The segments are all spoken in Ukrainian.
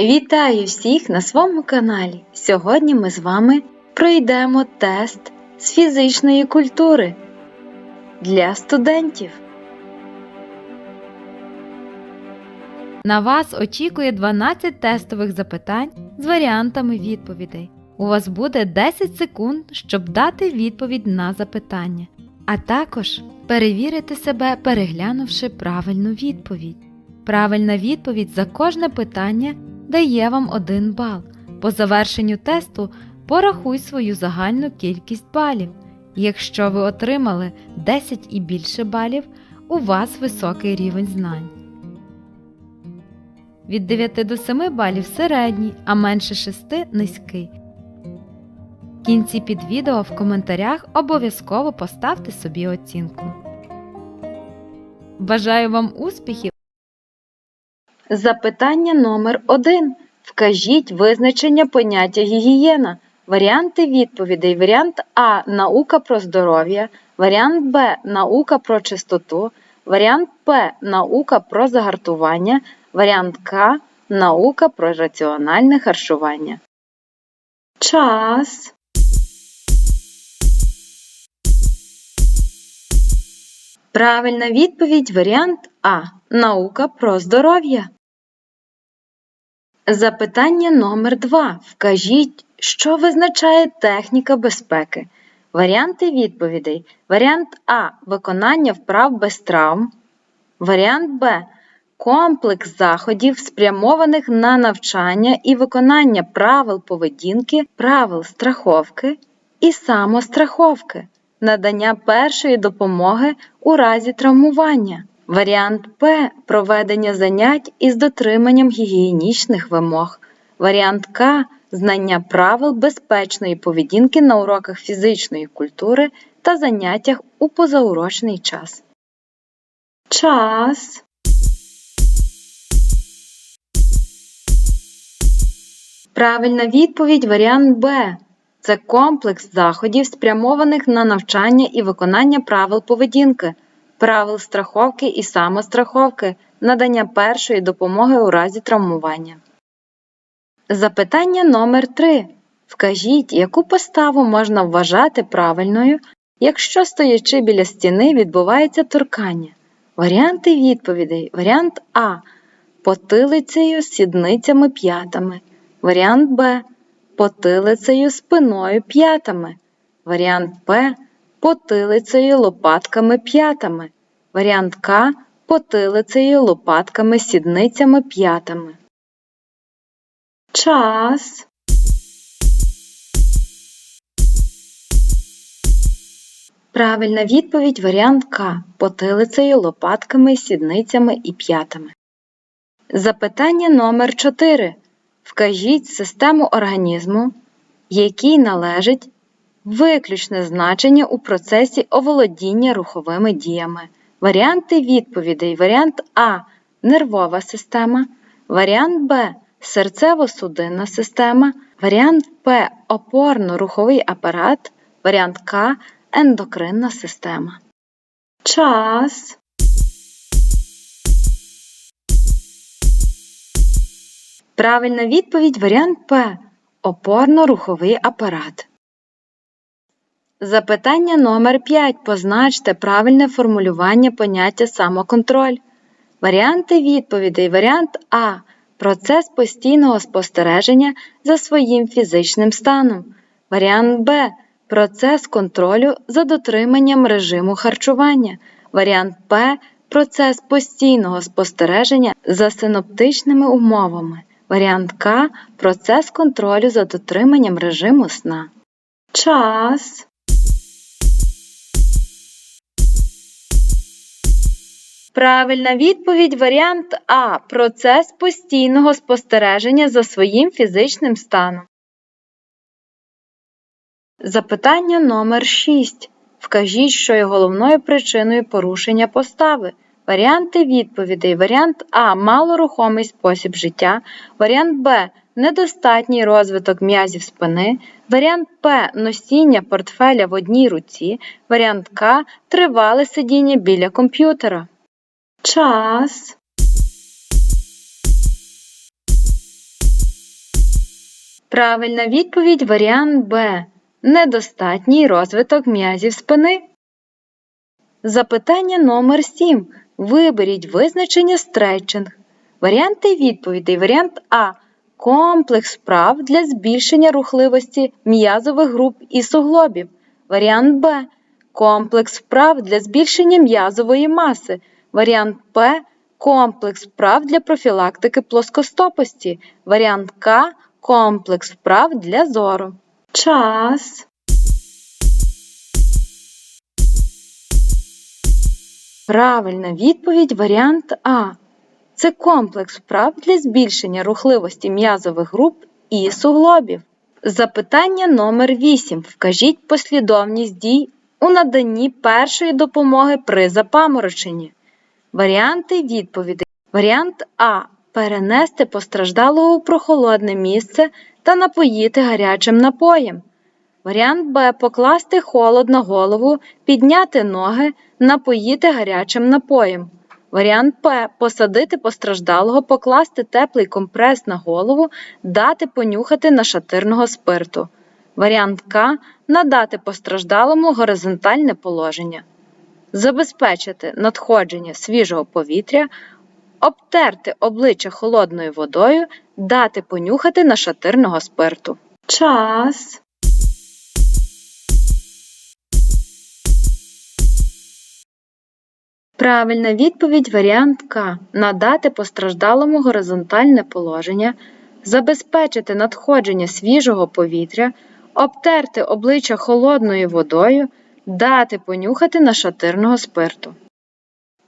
Вітаю всіх на своєму каналі. Сьогодні ми з вами пройдемо тест з фізичної культури для студентів. На вас очікує 12 тестових запитань з варіантами відповідей. У вас буде 10 секунд, щоб дати відповідь на запитання, а також перевірити себе, переглянувши правильну відповідь. Правильна відповідь за кожне питання дає вам 1 бал. По завершенню тесту порахуй свою загальну кількість балів. Якщо ви отримали 10 і більше балів, у вас високий рівень знань. Від 9 до 7 балів середній, а менше 6 низький. В кінці під відео в коментарях обов'язково поставте собі оцінку. Бажаю вам успіхів! Запитання номер 1. Вкажіть визначення поняття гігієна. Варіанти відповідей. Варіант А. Наука про здоров'я. Варіант Б. Наука про чистоту. Варіант П. Наука про загартування. Варіант К. Наука про раціональне харчування. Час. Правильна відповідь варіант А. Наука про здоров'я. Запитання номер 2. Вкажіть, що визначає техніка безпеки. Варіанти відповідей. Варіант А. Виконання вправ без травм. Варіант Б. Комплекс заходів, спрямованих на навчання і виконання правил поведінки, правил страховки і самостраховки, надання першої допомоги у разі травмування. Варіант П. Проведення занять із дотриманням гігієнічних вимог. Варіант К. Знання правил безпечної поведінки на уроках фізичної культури та заняттях у позаурочний час. Час. Правильна відповідь варіант Б. Це комплекс заходів, спрямованих на навчання і виконання правил поведінки, правил страховки і самостраховки, надання першої допомоги у разі травмування. Запитання номер 3. Вкажіть, яку поставу можна вважати правильною, якщо стоячи біля стіни відбувається торкання. Варіанти відповідей. Варіант А. Потилицею, сідницями, п'ятами. Варіант Б. Потилицею, спиною, п'ятами. Варіант П. Потилицею, лопатками, п'ятами. Варіант К. Потилицею, лопатками, сідницями, п'ятами. Час. Правильна відповідь варіант К. Потилицею, лопатками, сідницями і п'ятами. Запитання номер 4. Вкажіть систему організму, якій належить виключне значення у процесі оволодіння руховими діями. Варіанти відповідей. Варіант А. Нервова система. Варіант Б. Серцево-судинна система. Варіант П. Опорно-руховий апарат. Варіант К. Ендокринна система. Час. Правильна відповідь варіант П. Опорно-руховий апарат. Запитання номер 5. Позначте правильне формулювання поняття самоконтроль. Варіанти відповідей. Варіант А. Процес постійного спостереження за своїм фізичним станом. Варіант Б. Процес контролю за дотриманням режиму харчування. Варіант П. Процес постійного спостереження за синоптичними умовами. Варіант К. Процес контролю за дотриманням режиму сна. Час. Правильна відповідь варіант А. Процес постійного спостереження за своїм фізичним станом. Запитання номер 6. Вкажіть, що є головною причиною порушення постави. Варіанти відповідей. Варіант А. Малорухомий спосіб життя. Варіант Б. Недостатній розвиток м'язів спини. Варіант П. Носіння портфеля в одній руці. Варіант К. Тривале сидіння біля комп'ютера. Час. Правильна відповідь варіант Б. Недостатній розвиток м'язів спини. Запитання номер 7. Виберіть визначення стретчинг. Варіанти відповідей. Варіант А. Комплекс вправ для збільшення рухливості м'язових груп і суглобів. Варіант Б. Комплекс вправ для збільшення м'язової маси. Варіант П. Комплекс вправ для профілактики плоскостопості. Варіант К. Комплекс вправ для зору. Час. Правильна відповідь варіант А. Це комплекс вправ для збільшення рухливості м'язових груп і суглобів. Запитання номер 8. Вкажіть послідовність дій у наданні першої допомоги при запамороченні. Варіанти відповідей. Варіант А. Перенести постраждалого у прохолодне місце та напоїти гарячим напоєм. Варіант Б. Покласти холод на голову, підняти ноги, напоїти гарячим напоєм. Варіант П. Посадити постраждалого, покласти теплий компрес на голову, дати понюхати нашатирного спирту. Варіант К. Надати постраждалому горизонтальне положення. Забезпечити надходження свіжого повітря, обтерти обличчя холодною водою, дати понюхати нашатирного спирту. Час. Правильна відповідь варіант К. Надати постраждалому горизонтальне положення, забезпечити надходження свіжого повітря, обтерти обличчя холодною водою, дати понюхати нашатирного спирту.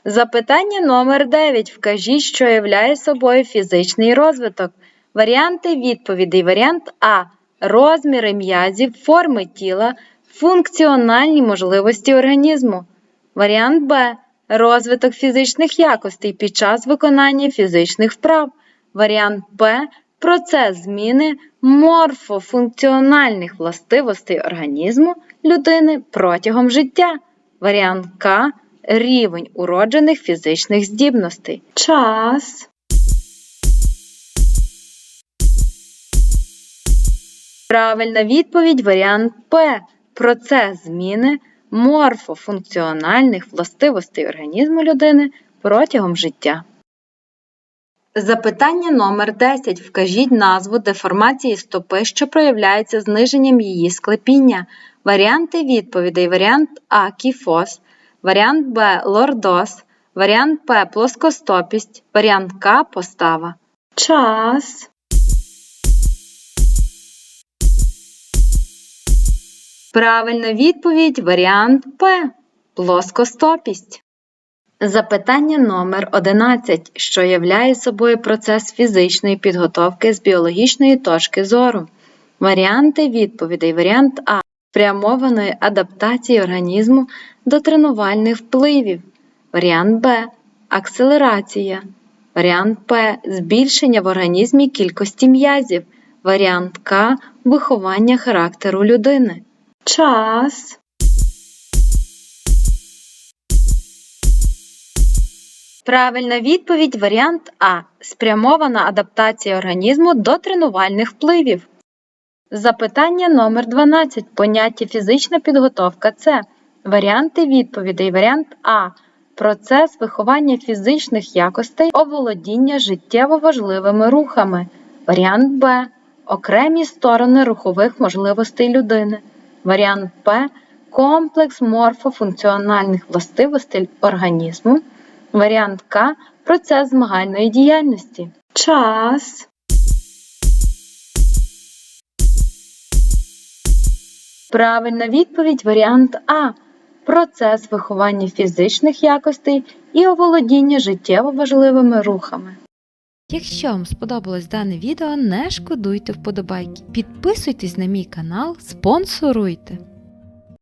Запитання номер 9. Вкажіть, що являє собою фізичний розвиток. Варіанти відповідей. Варіант А. Розміри м'язів, форми тіла, функціональні можливості організму. Варіант Б. Розвиток фізичних якостей під час виконання фізичних вправ. Варіант Б. Процес зміни морфофункціональних властивостей організму людини протягом життя. Варіант К. Рівень уроджених фізичних здібностей. Час. Правильна відповідь варіант П. Процес зміни морфофункціональних властивостей організму людини протягом життя. Запитання номер 10. Вкажіть назву деформації стопи, що проявляється зниженням її склепіння. Варіанти відповідей. Варіант А. Кіфоз. Варіант Б. Лордоз. Варіант П. Плоскостопість. Варіант К. Постава. Час. Правильна відповідь варіант П. Плоскостопість. Запитання номер 11, що являє собою процес фізичної підготовки з біологічної точки зору. Варіанти відповідей. Варіант А. Спрямованої адаптації організму до тренувальних впливів. Варіант Б. Акселерація. Варіант П. Збільшення в організмі кількості м'язів. Варіант К. Виховання характеру людини. Час. Правильна відповідь варіант А. Спрямована адаптація організму до тренувальних впливів. Запитання номер 12. Поняття фізична підготовка це варіанти відповідей. Варіант А. Процес виховання фізичних якостей, оволодіння життєво важливими рухами. Варіант Б. Окремі сторони рухових можливостей людини. Варіант П. Комплекс морфофункціональних властивостей організму. Варіант К. Процес змагальної діяльності. Час. Правильна відповідь варіант А. Процес виховання фізичних якостей і оволодіння життєво важливими рухами. Якщо вам сподобалось дане відео, не шкодуйте вподобайки. Підписуйтесь на мій канал, спонсоруйте.